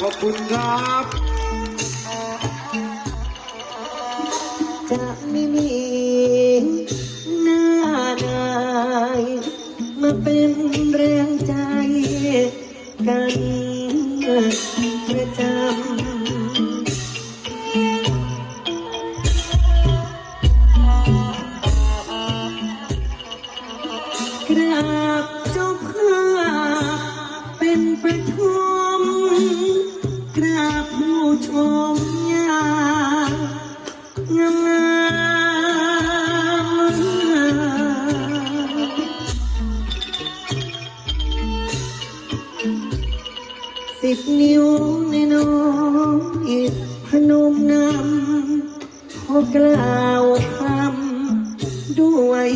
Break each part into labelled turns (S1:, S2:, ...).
S1: ขอบคุณครับ
S2: จะไม่มี งามสิบนิ้วในน้อยพนมนำขอกล่าวคำด้วย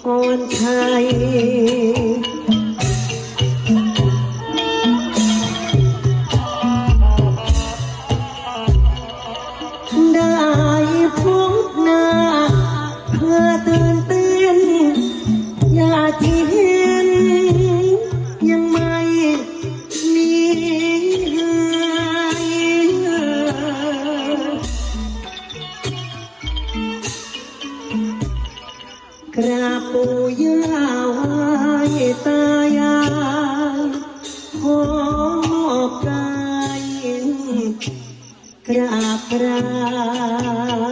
S2: พรชัย กราบปู่ย่าไหว้ตายายขอมอบกายกราบกราบ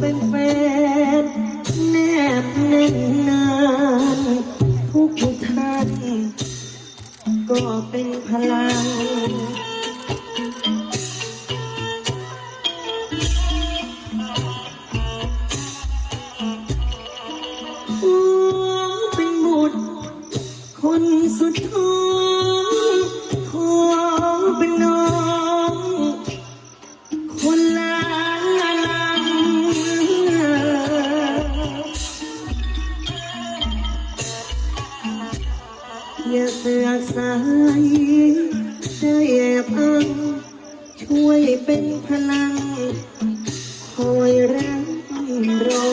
S2: เป็นแฟน แนบแน่นนานทุกท่าน ก็เป็นพลัง เป็นบุตรคนสุดท้อง อย่าเสือกสายจะแอบอ้างช่วยเป็นพลัง คอยรักรอ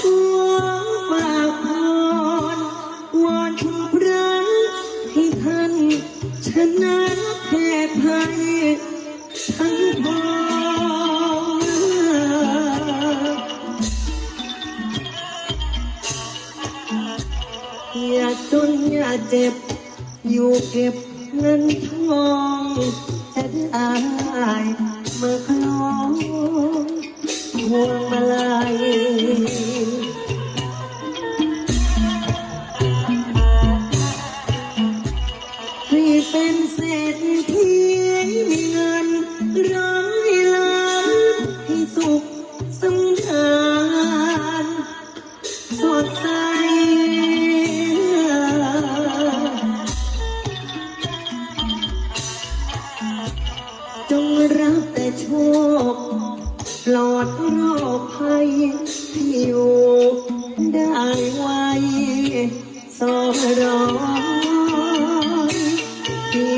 S2: ขอฝากพรวอนคุณพระให้ท่านชนะแพ้ภัยทั้งพออ จนอย่าเจ็บ อยู่เก็บเงินทองจะได้มาคล้องพวงมาลัย อดโรคภัยที่อยู่ได้ไวสองร้อยปี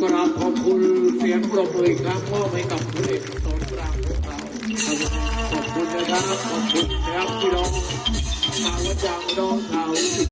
S1: กราบขอบคุณเสียงปรบมือกครั้งมอบให้กับพระเอกสอนรามของเราขอบคุณนะครับขอบคุณนะครับพี่น้องชาววัดยางน้องชาว